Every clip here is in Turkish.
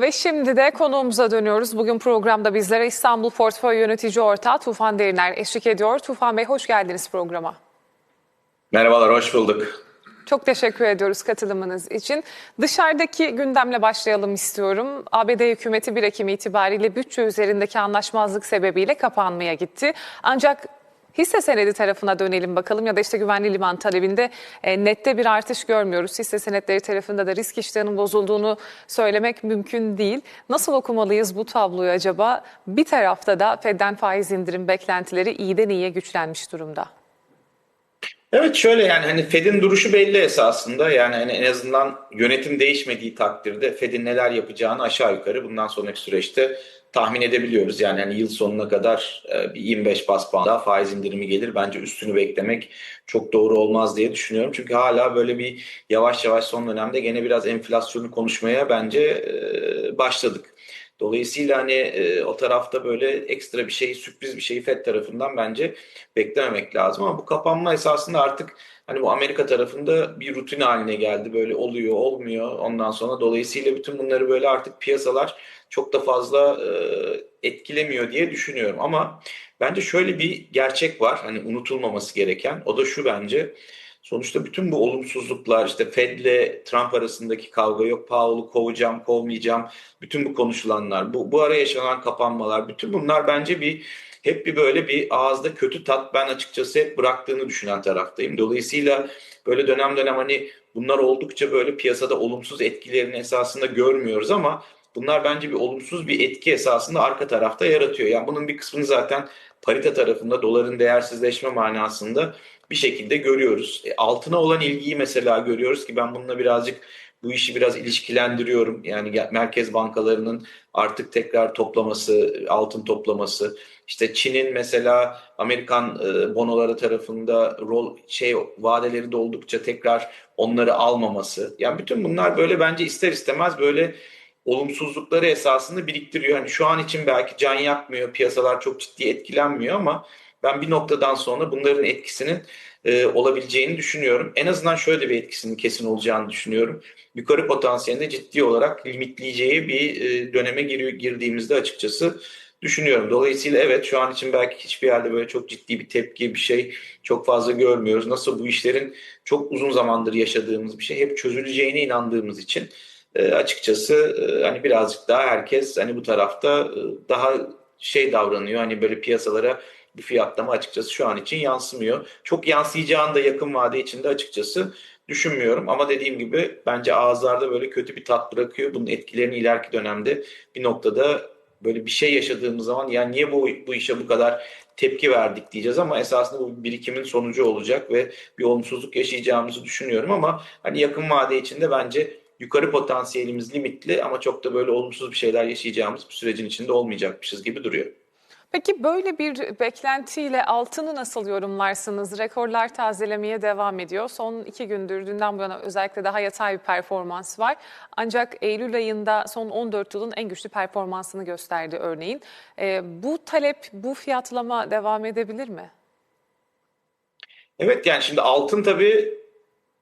Ve şimdi de konuğumuza dönüyoruz. Bugün programda bizlere İstanbul Portföy Yönetici Ortağı Tufan Deriner eşlik ediyor. Tufan Bey hoş geldiniz programa. Merhabalar, hoş bulduk. Çok teşekkür ediyoruz katılımınız için. Dışarıdaki gündemle başlayalım istiyorum. ABD hükümeti 1 Ekim itibariyle bütçe üzerindeki anlaşmazlık sebebiyle kapanmaya gitti. Ancak Hisse senedi tarafına dönelim bakalım ya da işte güvenli liman talebinde e, nette bir artış görmüyoruz. Hisse senetleri tarafında da risk iştahının bozulduğunu söylemek mümkün değil. Nasıl okumalıyız bu tabloyu acaba? Bir tarafta da Fed'den faiz indirim beklentileri iyiden iyiye güçlenmiş durumda. Evet şöyle yani hani Fed'in duruşu belli esasında yani hani en azından yönetim değişmediği takdirde Fed'in neler yapacağını aşağı yukarı bundan sonraki süreçte tahmin edebiliyoruz. Yani hani yıl sonuna kadar e, bir 25 bas puan daha faiz indirimi gelir. Bence üstünü beklemek çok doğru olmaz diye düşünüyorum. Çünkü hala böyle bir yavaş yavaş son dönemde gene biraz enflasyonu konuşmaya bence e, başladık. Dolayısıyla hani e, o tarafta böyle ekstra bir şey, sürpriz bir şeyi FED tarafından bence beklememek lazım. Ama bu kapanma esasında artık hani bu Amerika tarafında bir rutin haline geldi. Böyle oluyor, olmuyor ondan sonra. Dolayısıyla bütün bunları böyle artık piyasalar çok da fazla e, etkilemiyor diye düşünüyorum. Ama bence şöyle bir gerçek var. Hani unutulmaması gereken. O da şu bence. Sonuçta bütün bu olumsuzluklar işte Fed'le Trump arasındaki kavga yok Powell'u kovacağım kovmayacağım bütün bu konuşulanlar bu, bu ara yaşanan kapanmalar bütün bunlar bence bir hep bir böyle bir ağızda kötü tat ben açıkçası hep bıraktığını düşünen taraftayım. Dolayısıyla böyle dönem dönem hani bunlar oldukça böyle piyasada olumsuz etkilerini esasında görmüyoruz ama bunlar bence bir olumsuz bir etki esasında arka tarafta yaratıyor. Yani bunun bir kısmını zaten parite tarafında doların değersizleşme manasında bir şekilde görüyoruz. E, altına olan ilgiyi mesela görüyoruz ki ben bununla birazcık bu işi biraz ilişkilendiriyorum. Yani merkez bankalarının artık tekrar toplaması, altın toplaması. İşte Çin'in mesela Amerikan e, bonoları tarafında rol şey vadeleri doldukça tekrar onları almaması. Yani bütün bunlar böyle bence ister istemez böyle olumsuzlukları esasında biriktiriyor. Hani şu an için belki can yakmıyor, piyasalar çok ciddi etkilenmiyor ama ben bir noktadan sonra bunların etkisinin e, olabileceğini düşünüyorum. En azından şöyle bir etkisinin kesin olacağını düşünüyorum. Yukarı potansiyelinde ciddi olarak limitleyeceği bir e, döneme gir, girdiğimizde açıkçası düşünüyorum. Dolayısıyla evet şu an için belki hiçbir yerde böyle çok ciddi bir tepki bir şey çok fazla görmüyoruz. Nasıl bu işlerin çok uzun zamandır yaşadığımız bir şey hep çözüleceğine inandığımız için e, açıkçası e, hani birazcık daha herkes hani bu tarafta e, daha şey davranıyor. Hani böyle piyasalara bir fiyatlama açıkçası şu an için yansımıyor. Çok yansıyacağını da yakın vade içinde açıkçası düşünmüyorum. Ama dediğim gibi bence ağızlarda böyle kötü bir tat bırakıyor. Bunun etkilerini ileriki dönemde bir noktada böyle bir şey yaşadığımız zaman yani niye bu, bu işe bu kadar tepki verdik diyeceğiz ama esasında bu birikimin sonucu olacak ve bir olumsuzluk yaşayacağımızı düşünüyorum ama hani yakın vade içinde bence yukarı potansiyelimiz limitli ama çok da böyle olumsuz bir şeyler yaşayacağımız bir sürecin içinde olmayacakmışız gibi duruyor. Peki böyle bir beklentiyle altını nasıl yorumlarsınız? Rekorlar tazelemeye devam ediyor. Son iki gündür dünden bu yana özellikle daha yatay bir performans var. Ancak Eylül ayında son 14 yılın en güçlü performansını gösterdi örneğin. E, bu talep, bu fiyatlama devam edebilir mi? Evet yani şimdi altın tabii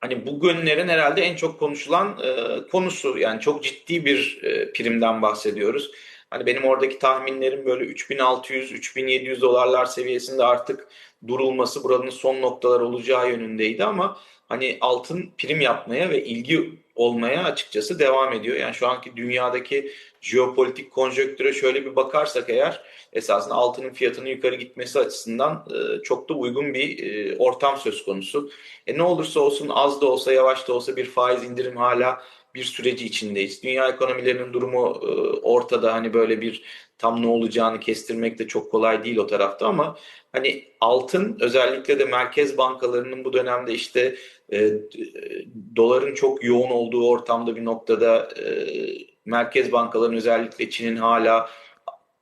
hani bu günlerin herhalde en çok konuşulan e, konusu. Yani çok ciddi bir e, primden bahsediyoruz. Hani benim oradaki tahminlerim böyle 3600-3700 dolarlar seviyesinde artık durulması buranın son noktalar olacağı yönündeydi ama hani altın prim yapmaya ve ilgi olmaya açıkçası devam ediyor. Yani şu anki dünyadaki jeopolitik konjöktüre şöyle bir bakarsak eğer esasında altının fiyatının yukarı gitmesi açısından e, çok da uygun bir e, ortam söz konusu. E ne olursa olsun az da olsa yavaş da olsa bir faiz indirim hala bir süreci içindeyiz. Dünya ekonomilerinin durumu e, ortada hani böyle bir tam ne olacağını kestirmek de çok kolay değil o tarafta ama hani altın özellikle de merkez bankalarının bu dönemde işte e, doların çok yoğun olduğu ortamda bir noktada e, merkez bankalarının özellikle Çin'in hala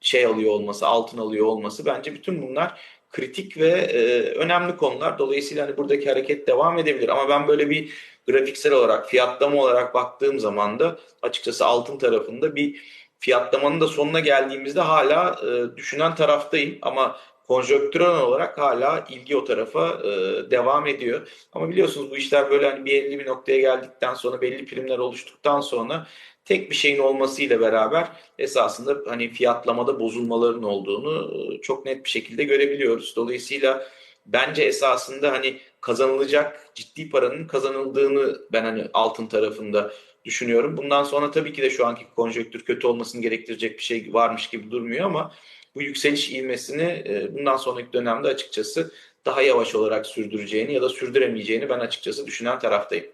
şey alıyor olması, altın alıyor olması bence bütün bunlar kritik ve e, önemli konular. Dolayısıyla hani buradaki hareket devam edebilir ama ben böyle bir grafiksel olarak, fiyatlama olarak baktığım zaman da açıkçası altın tarafında bir fiyatlamanın da sonuna geldiğimizde hala e, düşünen taraftayım ama konjonktürel olarak hala ilgi o tarafa e, devam ediyor. Ama biliyorsunuz bu işler böyle hani belli bir noktaya geldikten sonra belli primler oluştuktan sonra tek bir şeyin olmasıyla beraber esasında hani fiyatlamada bozulmaların olduğunu e, çok net bir şekilde görebiliyoruz. Dolayısıyla bence esasında hani kazanılacak ciddi paranın kazanıldığını ben hani altın tarafında düşünüyorum. Bundan sonra tabii ki de şu anki konjonktür kötü olmasını gerektirecek bir şey varmış gibi durmuyor ama bu yükseliş ivmesini e, bundan sonraki dönemde açıkçası daha yavaş olarak sürdüreceğini ya da sürdüremeyeceğini ben açıkçası düşünen taraftayım.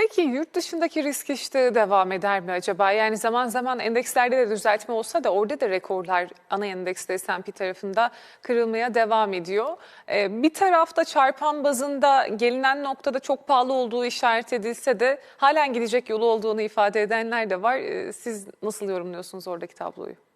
Peki yurt dışındaki risk işte devam eder mi acaba? Yani zaman zaman endekslerde de düzeltme olsa da orada da rekorlar ana endekste S&P tarafında kırılmaya devam ediyor. Ee, bir tarafta çarpan bazında gelinen noktada çok pahalı olduğu işaret edilse de halen gidecek yolu olduğunu ifade edenler de var. Ee, siz nasıl yorumluyorsunuz oradaki tabloyu?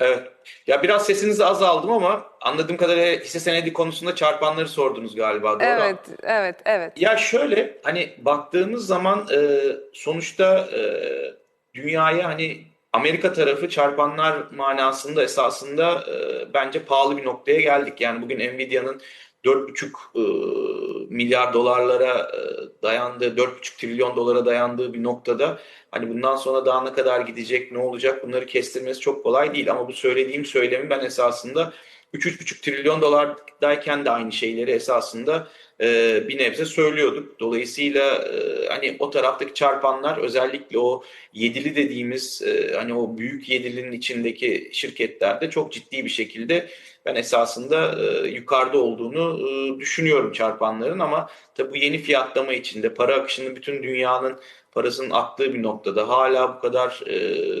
Evet. Ya biraz sesinizi azaldım ama anladığım kadarıyla hisse senedi konusunda çarpanları sordunuz galiba. Doğru. Evet, evet, evet. Ya şöyle hani baktığımız zaman e, sonuçta e, dünyaya hani Amerika tarafı çarpanlar manasında esasında e, bence pahalı bir noktaya geldik. Yani bugün Nvidia'nın 4,5 e, milyar dolarlara e, dayandığı, 4,5 trilyon dolara dayandığı bir noktada hani bundan sonra daha ne kadar gidecek, ne olacak bunları kestirmesi çok kolay değil. Ama bu söylediğim söylemi ben esasında 3-3,5 trilyon dolardayken de aynı şeyleri esasında e, bir nebze söylüyorduk. Dolayısıyla e, hani o taraftaki çarpanlar özellikle o yedili dediğimiz e, hani o büyük yedilinin içindeki şirketlerde çok ciddi bir şekilde ben esasında yukarıda olduğunu düşünüyorum çarpanların ama tabi bu yeni fiyatlama içinde para akışının bütün dünyanın parasının aktığı bir noktada hala bu kadar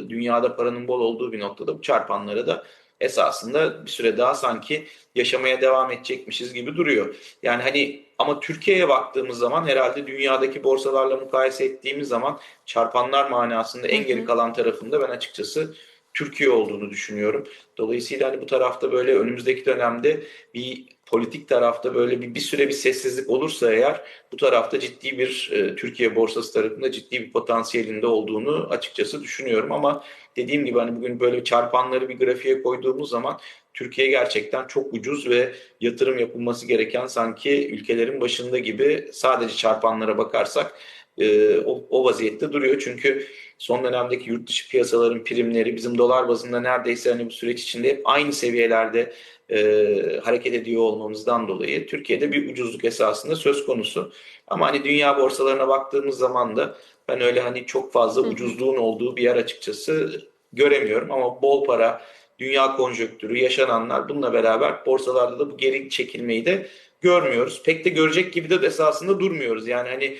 dünyada paranın bol olduğu bir noktada bu çarpanlara da esasında bir süre daha sanki yaşamaya devam edecekmişiz gibi duruyor. Yani hani ama Türkiye'ye baktığımız zaman herhalde dünyadaki borsalarla mukayese ettiğimiz zaman çarpanlar manasında en geri kalan tarafında ben açıkçası Türkiye olduğunu düşünüyorum. Dolayısıyla hani bu tarafta böyle önümüzdeki dönemde bir politik tarafta böyle bir, bir süre bir sessizlik olursa eğer bu tarafta ciddi bir e, Türkiye borsası tarafında ciddi bir potansiyelinde olduğunu açıkçası düşünüyorum ama dediğim gibi hani bugün böyle çarpanları bir grafiğe koyduğumuz zaman Türkiye gerçekten çok ucuz ve yatırım yapılması gereken sanki ülkelerin başında gibi sadece çarpanlara bakarsak e, o, o vaziyette duruyor. Çünkü son dönemdeki yurt dışı piyasaların primleri bizim dolar bazında neredeyse hani bu süreç içinde hep aynı seviyelerde e, hareket ediyor olmamızdan dolayı Türkiye'de bir ucuzluk esasında söz konusu. Ama hani dünya borsalarına baktığımız zaman da ben öyle hani çok fazla ucuzluğun olduğu bir yer açıkçası göremiyorum ama bol para, dünya konjonktürü, yaşananlar bununla beraber borsalarda da bu geri çekilmeyi de görmüyoruz. Pek de görecek gibi de esasında durmuyoruz. Yani hani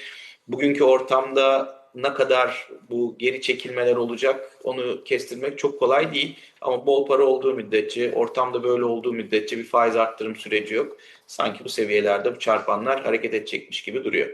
bugünkü ortamda ne kadar bu geri çekilmeler olacak onu kestirmek çok kolay değil. Ama bol para olduğu müddetçe, ortamda böyle olduğu müddetçe bir faiz arttırım süreci yok. Sanki bu seviyelerde bu çarpanlar hareket edecekmiş gibi duruyor.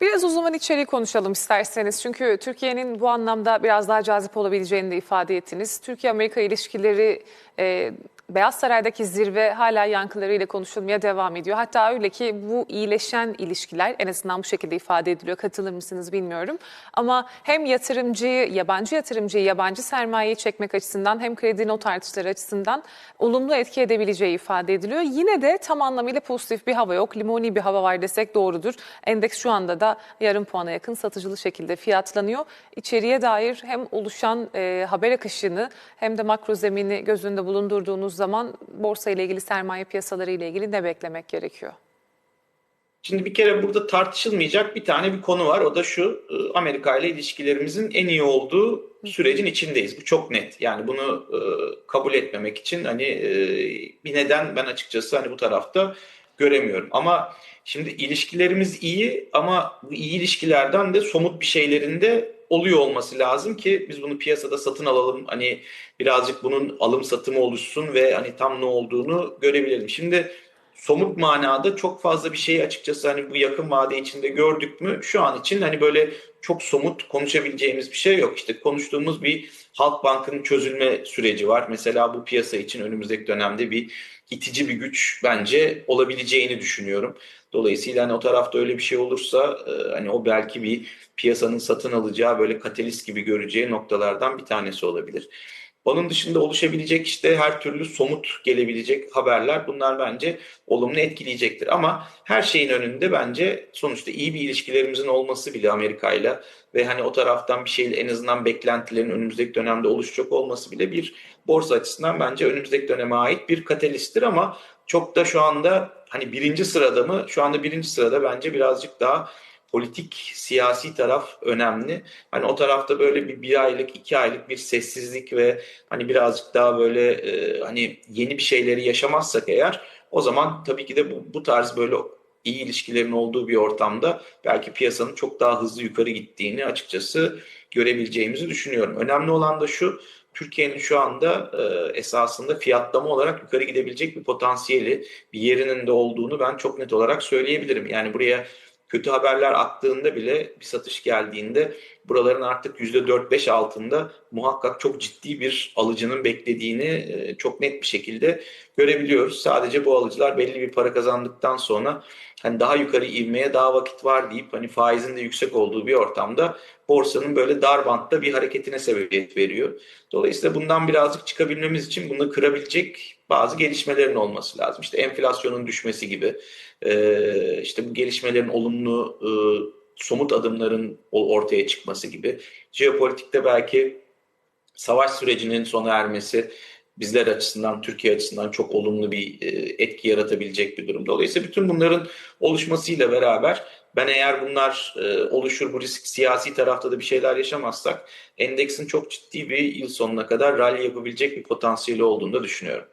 Biraz o zaman içeriği konuşalım isterseniz. Çünkü Türkiye'nin bu anlamda biraz daha cazip olabileceğini de ifade ettiniz. Türkiye-Amerika ilişkileri e, Beyaz Saray'daki zirve hala yankılarıyla konuşulmaya devam ediyor. Hatta öyle ki bu iyileşen ilişkiler en azından bu şekilde ifade ediliyor. Katılır mısınız bilmiyorum. Ama hem yatırımcıyı, yabancı yatırımcıyı, yabancı sermayeyi çekmek açısından hem kredi not artışları açısından olumlu etki edebileceği ifade ediliyor. Yine de tam anlamıyla pozitif bir hava yok. Limoni bir hava var desek doğrudur. Endeks şu anda da yarım puana yakın satıcılı şekilde fiyatlanıyor. İçeriye dair hem oluşan e, haber akışını hem de makro zemini göz bulundurduğunuz zaman borsa ile ilgili sermaye piyasaları ile ilgili ne beklemek gerekiyor? Şimdi bir kere burada tartışılmayacak bir tane bir konu var. O da şu e, Amerika ile ilişkilerimizin en iyi olduğu sürecin içindeyiz. Bu çok net. Yani bunu e, kabul etmemek için hani e, bir neden ben açıkçası hani bu tarafta göremiyorum. Ama şimdi ilişkilerimiz iyi ama bu iyi ilişkilerden de somut bir şeylerin de oluyor olması lazım ki biz bunu piyasada satın alalım. Hani birazcık bunun alım satımı oluşsun ve hani tam ne olduğunu görebilelim. Şimdi somut manada çok fazla bir şey açıkçası hani bu yakın vade içinde gördük mü? Şu an için hani böyle çok somut konuşabileceğimiz bir şey yok. İşte konuştuğumuz bir Halkbank'ın çözülme süreci var. Mesela bu piyasa için önümüzdeki dönemde bir itici bir güç bence olabileceğini düşünüyorum. Dolayısıyla hani o tarafta öyle bir şey olursa e, hani o belki bir piyasanın satın alacağı böyle katalist gibi göreceği noktalardan bir tanesi olabilir. Onun dışında oluşabilecek işte her türlü somut gelebilecek haberler bunlar bence olumlu etkileyecektir. Ama her şeyin önünde bence sonuçta iyi bir ilişkilerimizin olması bile Amerika'yla ve hani o taraftan bir şeyle en azından beklentilerin önümüzdeki dönemde oluşacak olması bile bir borsa açısından bence önümüzdeki döneme ait bir katalisttir ama çok da şu anda hani birinci sırada mı? Şu anda birinci sırada bence birazcık daha politik, siyasi taraf önemli. Hani o tarafta böyle bir, bir aylık, iki aylık bir sessizlik ve hani birazcık daha böyle e, hani yeni bir şeyleri yaşamazsak eğer o zaman tabii ki de bu, bu tarz böyle iyi ilişkilerin olduğu bir ortamda belki piyasanın çok daha hızlı yukarı gittiğini açıkçası görebileceğimizi düşünüyorum. Önemli olan da şu, Türkiye'nin şu anda e, esasında fiyatlama olarak yukarı gidebilecek bir potansiyeli, bir yerinin de olduğunu ben çok net olarak söyleyebilirim. Yani buraya kötü haberler attığında bile bir satış geldiğinde buraların artık %4-5 altında muhakkak çok ciddi bir alıcının beklediğini e, çok net bir şekilde görebiliyoruz. Sadece bu alıcılar belli bir para kazandıktan sonra hani daha yukarı ivmeye daha vakit var deyip hani faizin de yüksek olduğu bir ortamda borsanın böyle dar bantta bir hareketine sebebiyet veriyor. Dolayısıyla bundan birazcık çıkabilmemiz için bunu kırabilecek bazı gelişmelerin olması lazım. İşte enflasyonun düşmesi gibi, işte bu gelişmelerin olumlu somut adımların ortaya çıkması gibi, jeopolitikte belki savaş sürecinin sona ermesi bizler açısından, Türkiye açısından çok olumlu bir etki yaratabilecek bir durum. Dolayısıyla bütün bunların oluşmasıyla beraber ben eğer bunlar oluşur bu risk siyasi tarafta da bir şeyler yaşamazsak endeksin çok ciddi bir yıl sonuna kadar rally yapabilecek bir potansiyeli olduğunu da düşünüyorum.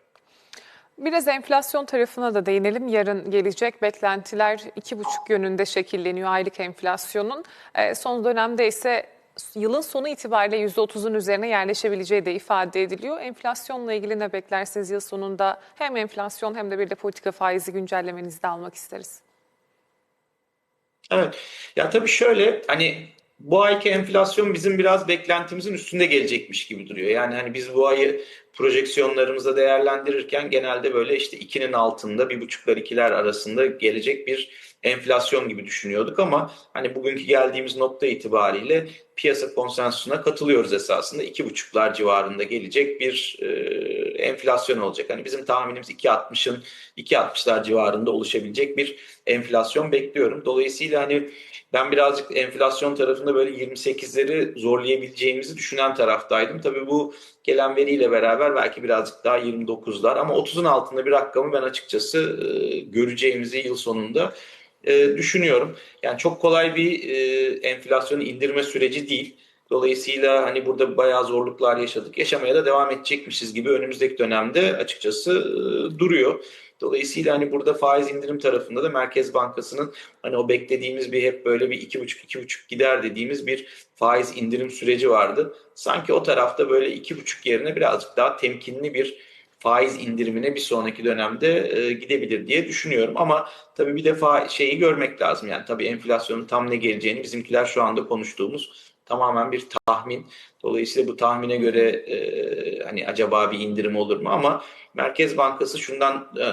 Biraz enflasyon tarafına da değinelim. Yarın gelecek beklentiler 2,5 yönünde şekilleniyor aylık enflasyonun. Son dönemde ise yılın sonu itibariyle %30'un üzerine yerleşebileceği de ifade ediliyor. Enflasyonla ilgili ne beklersiniz yıl sonunda? Hem enflasyon hem de bir de politika faizi güncellemenizi de almak isteriz. Evet. Ya tabii şöyle hani bu ayki enflasyon bizim biraz beklentimizin üstünde gelecekmiş gibi duruyor. Yani hani biz bu ayı projeksiyonlarımızda değerlendirirken genelde böyle işte 2'nin altında, bir buçuklar ikiler arasında gelecek bir enflasyon gibi düşünüyorduk ama hani bugünkü geldiğimiz nokta itibariyle piyasa konsensusuna katılıyoruz esasında. iki buçuklar civarında gelecek bir e, enflasyon olacak. Hani bizim tahminimiz 2.60'ın 2.60'lar civarında oluşabilecek bir enflasyon bekliyorum. Dolayısıyla hani ben birazcık enflasyon tarafında böyle 28'leri zorlayabileceğimizi düşünen taraftaydım. Tabii bu gelen veriyle beraber belki birazcık daha 29'lar ama 30'un altında bir rakamı ben açıkçası e, göreceğimizi yıl sonunda e, düşünüyorum. Yani çok kolay bir e, enflasyonu indirme süreci değil. Dolayısıyla hani burada bayağı zorluklar yaşadık. Yaşamaya da devam edecekmişiz gibi önümüzdeki dönemde açıkçası duruyor. Dolayısıyla hani burada faiz indirim tarafında da Merkez Bankası'nın hani o beklediğimiz bir hep böyle bir iki buçuk iki buçuk gider dediğimiz bir faiz indirim süreci vardı. Sanki o tarafta böyle iki buçuk yerine birazcık daha temkinli bir faiz indirimine bir sonraki dönemde e, gidebilir diye düşünüyorum. Ama tabii bir defa şeyi görmek lazım. Yani tabii enflasyonun tam ne geleceğini bizimkiler şu anda konuştuğumuz tamamen bir tahmin. Dolayısıyla bu tahmine göre e, hani acaba bir indirim olur mu? Ama Merkez Bankası şundan e,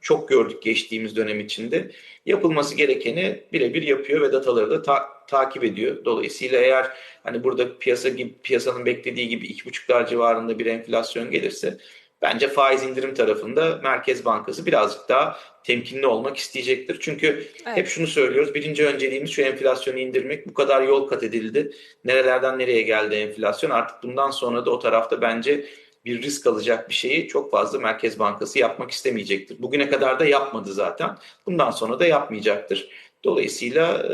çok gördük geçtiğimiz dönem içinde. Yapılması gerekeni birebir yapıyor ve dataları da ta- takip ediyor. Dolayısıyla eğer hani burada piyasa gibi piyasanın beklediği gibi iki buçuklar civarında bir enflasyon gelirse Bence faiz indirim tarafında Merkez Bankası birazcık daha temkinli olmak isteyecektir. Çünkü evet. hep şunu söylüyoruz. Birinci önceliğimiz şu enflasyonu indirmek. Bu kadar yol kat edildi. Nerelerden nereye geldi enflasyon? Artık bundan sonra da o tarafta bence bir risk alacak bir şeyi çok fazla Merkez Bankası yapmak istemeyecektir. Bugüne kadar da yapmadı zaten. Bundan sonra da yapmayacaktır. Dolayısıyla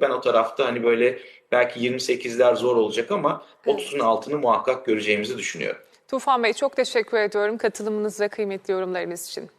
ben o tarafta hani böyle belki 28'ler zor olacak ama 30'un altını muhakkak göreceğimizi düşünüyorum. Tufan Bey çok teşekkür ediyorum katılımınız ve kıymetli yorumlarınız için.